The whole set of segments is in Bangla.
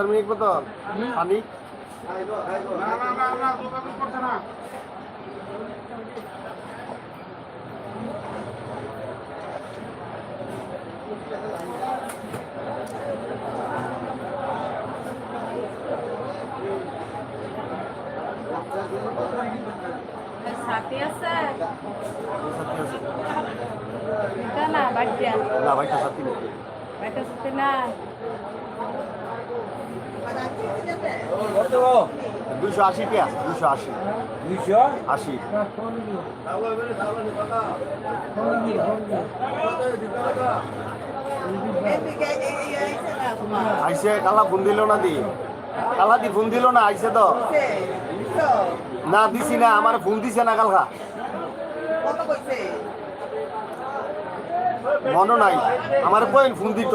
সাঁতার মিনিট কত পানি না না না না সাথে আছে। না বাড়িয়া না ভাইটা সাথী নেই। বাড়িটা সাথে না দুশো আশি টিয়া দুশো আশি। দুইশো? আশি। আইসে কালা ফোন দিল না দি? কালা দি ফোন দিল না আইসে তো। না দিছি না আমার ফোন দিছে না কালকা। মনে নাই আমার কইন ফোন দিত।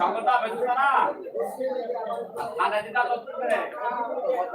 সংকটটা বেঁচে না ঠান্ডা দিতে কত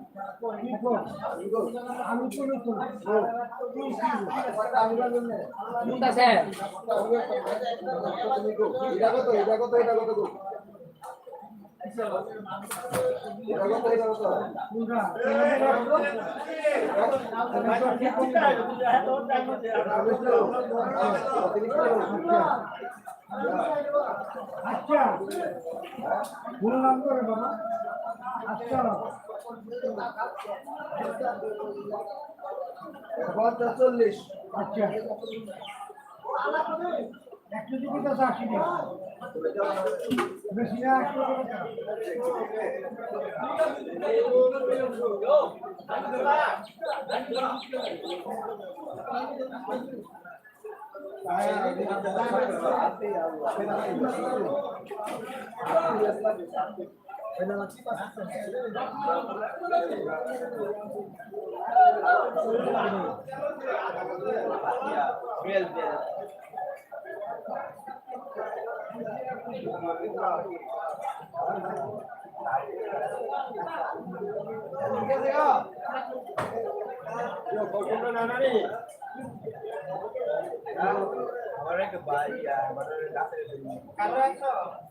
লাগতো রা আচ্ছা। ভুল নাম করে বাবা। আচ্ছা চল্লিশ আচ্ছা। একশো দিকে তো আশি Correcto, vaya, va a dar el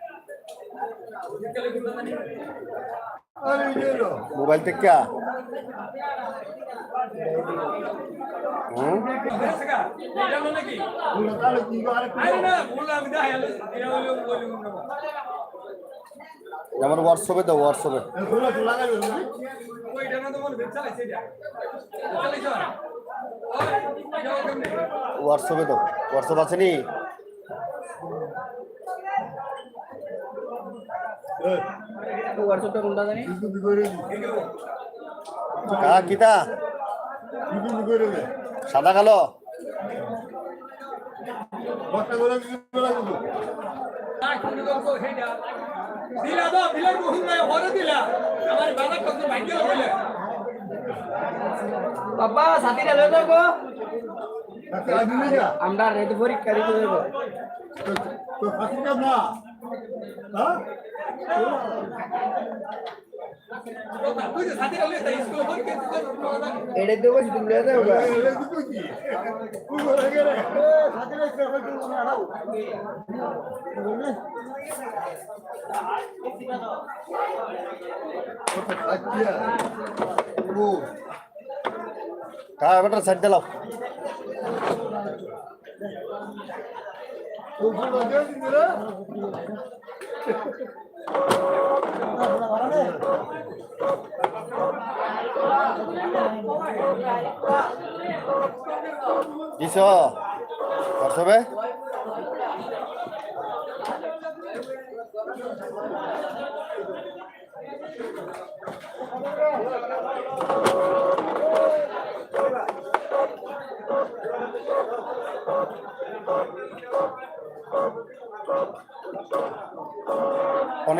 mobile থেকে হুম আমার হোয়াটসঅ্যাপে দাও হোয়াটসঅ্যাপে। হোয়াটসঅ্যাপে দাও হোয়াটসঅ্যাপ আছে নি? হোয়াটসঅ্যাপটা কোনটা জানি? কা কিতা? সাদা কালো? দিলা দাও দিলার বহু নাই হরে দিলা। আমার বাবা কত ভাগ্য হইলে বাবা সাথীরা লয়ে যাব। আমরা রেড পরীক্ষা দিতে যাব। তুই যে সাথে হলে এড়ে দেবো তুমি লয়ে যাব কা বেটা সাইড দিলাও দিছ হোয়াটসঅ্যাপে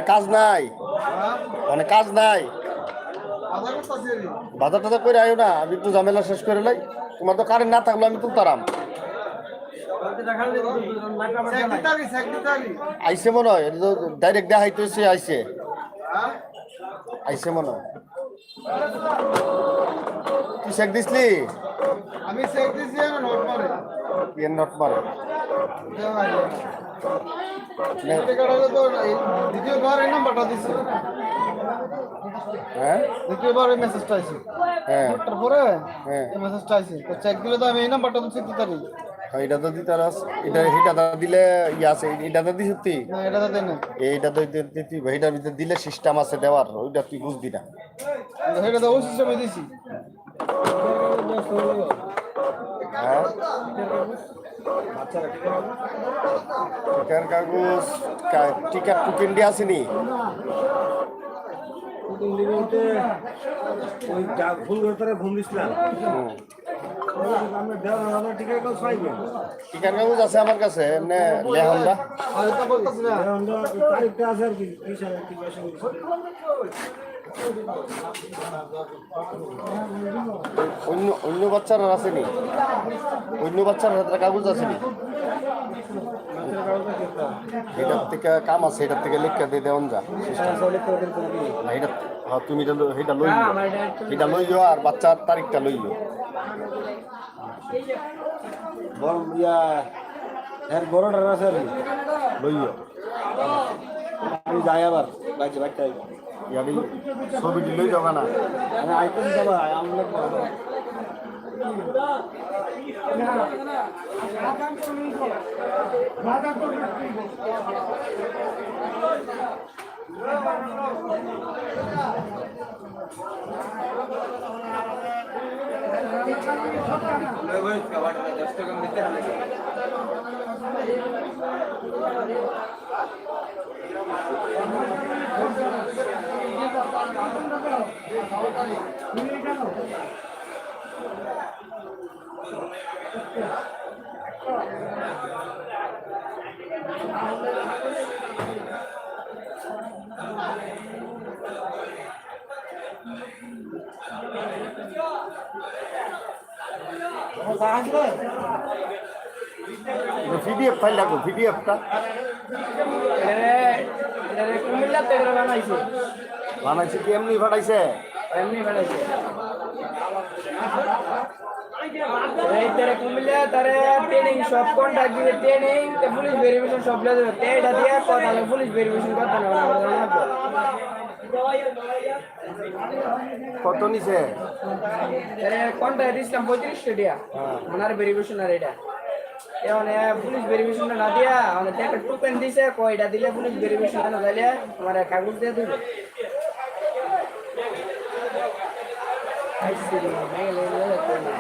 অনেক কাজ নাই। মানে কাজ নাই। বাজার টাজার করে আয়ো না আমি একটু ঝামেলা শেষ করে লাই। তোমার তো কারেন্ট না থাকলে আমি তুলতারাম। আইসে মনে হয় ডাইরেক্ট দেখাইতেছে আইসে আইসে মনে হয়। তুই চেক দিসলি? আমি চেক দিছি নোট মারে। নট মারে। দ্বিতীয়বার এই নাম্বারটা দিছি। হ্যাঁ? দ্বিতীয়বার এই মেসেজটা আইছে। হ্যাঁ। তারপরে হ্যাঁ। এই মেসেজটা আইছে। তো চেক দিলে তো আমি এই নাম্বারটা তো দিতে পারি। হ্যাঁ, এটা তো দিতে রাস এটা এটা দিলে ইয়ে আছে। এটা তো দি সত্যি না এটা তো দেয় এইটা তো ভিতরে দিলে সিস্টেম আছে দেওয়ার। ওইটা তুই বুঝবি না। এটা তো ওই সিস্টেমে দিছি। হ্যাঁ? টিকার কাগজ কা- টিকার টুকেন দিয়ে আসেনি? ওই ফুল করে ঘুম দিছিলাম। টিকার কাগজ আছে আমার কাছে এমনি তারিখটা আছে আর কি অন্য অন্য বাচ্চারা আসেনি অন্য বাচ্চার হাতে কাগজ আসেনি এটার থেকে কাম আছে এটার থেকে লিখে দিয়ে দেওয়ান যা। এটা হ্যাঁ তুমি এটা ল- এটা এটা আর বাচ্চার তারিখটা লই বড় ইয়া এর বড়টা আছে লইও। আমি যাই আবার বাইকে বাইকটা ইয়াদি ছবি দিলেই যাবা না। আমি আইকন যাবা দশ টাকা নিতে হবে। 어, 다 하시고. পিডিএফ ফাইল লাগো পিডিএফটা বানাইছে কি এমনি ফাটাইছে এমনি বানাইছে এই তেরে কুমিল্লা তারে ট্রেনিং সব কন্টাক্ট দিবে ট্রেনিং পুলিশ ভেরিফিকেশন সব লে দিয়ে কথা পুলিশ ভেরিফিকেশন করতে কত নিছে? এরে কন্টাক্ট দিছিলাম পঁয়ত্রিশশো টাকা। ওনার ভেরিফিকেশন আর এটা। এখন পুলিশ ভেরিফিকেশন না দিয়া মানে একটা টোকেন দিছে কয়টা দিলে পুলিশ ভেরিফিকেশন না দিলে আমার কাগজ দিয়ে দিবে। আইসি মেলে মেলে করে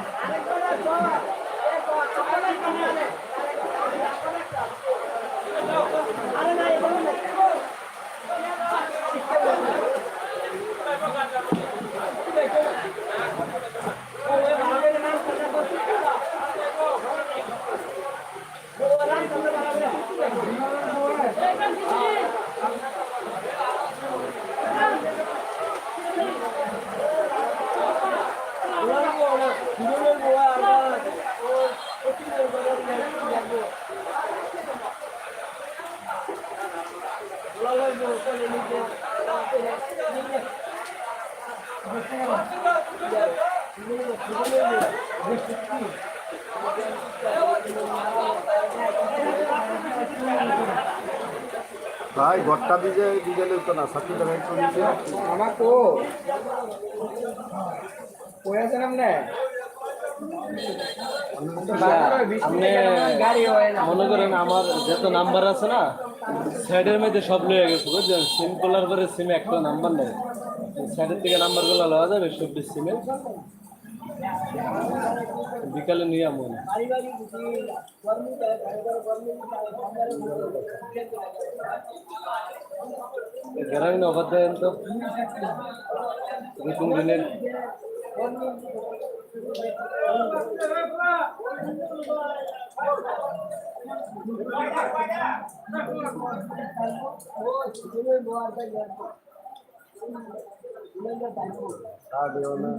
ভাই ঘরটা দিয়ে দিয়ে তো না সাথীটা ব্যাংক নিছে আমার কো? কই আছেন আপনি? গাড়ি না মনে করেন আমার যত নাম্বার আছে না সাইডের মধ্যে সব লয়ে গেছে বুঝছেন সিম খোলার পরে সিমে একটা নাম্বার নেই। সাইডের থেকে নাম্বারগুলো লওয়া যাবে, চব্বিশ সিমে বিকালে নিয়ে মনে গ্রামীণ অবাধ দেন তো দুই তিন দিনের Abi ona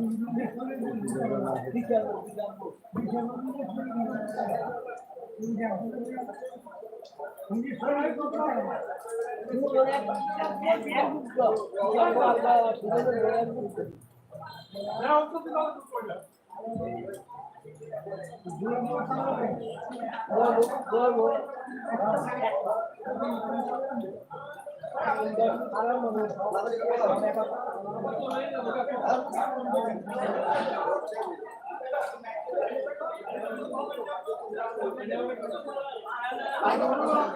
Bravo. Bravo. I don't know.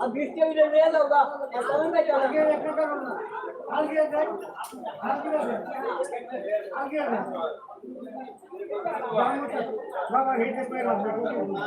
अब बीस के भी रेल होगा असल में चला गया रखना करो ना आगे आगे आगे आगे आगे बाबा हिट पे रखना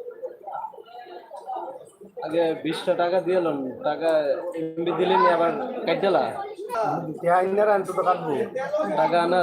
আগে বিশটা টাকা দিয়েলেন টাকা এমবি দিলেন আবার কাটলা টাকা আনা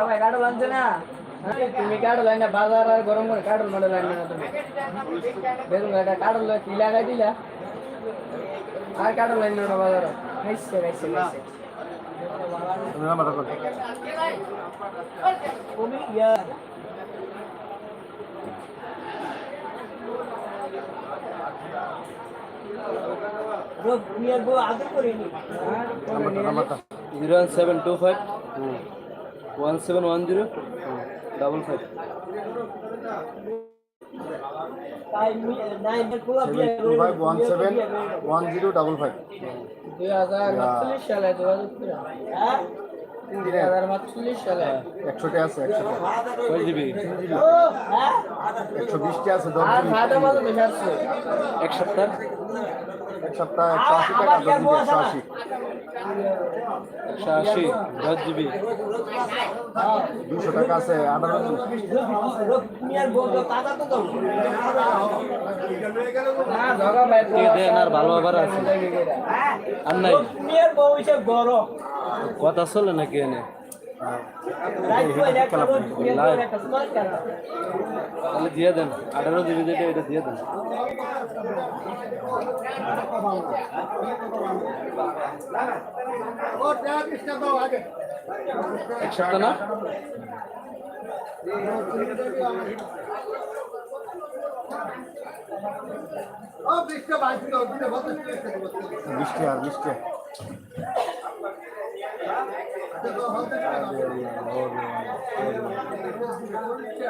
ভাই গাড়ি লাগছে না তুমি কাঠল লাইন বাজার আর গরম করে কাঠল মডেল লাইন না তুমি। দেখুন এটা কাঠল কি লাগাই দিলা আর লাইন না বাজার। খাইছে খাইছে খাইছে zero one seven two five one seven one zero double five তাই নাই পুরো বিয়ে two five one seven one zero double দুই হাজার মাতচল্লিশ সালে দু হ্যাঁ? হাজার মাতচল্লিশ সালে। একশোটা আছে একশোটা। হ্যাঁ? একশো বিশটা আছে দশ এক সপ্তাহ? এক সপ্তাহ একশো আশি টাকা দশ একশো আশি একশো আশি দশ জিবি দুশো টাকা আছে আঠারো দেন আর ভালো আবার আছে? আর নাই? কথা চলে নাকি এনে? রাইট কই একটা রোগ নিয়ে গো একটা স্মার্ট করা তাহলে দিয়ে দেন আঠারো জিবি যেটা এটা দিয়ে দেন এক সপ্তাহ না বৃষ্টি আর বৃষ্টি Thank you.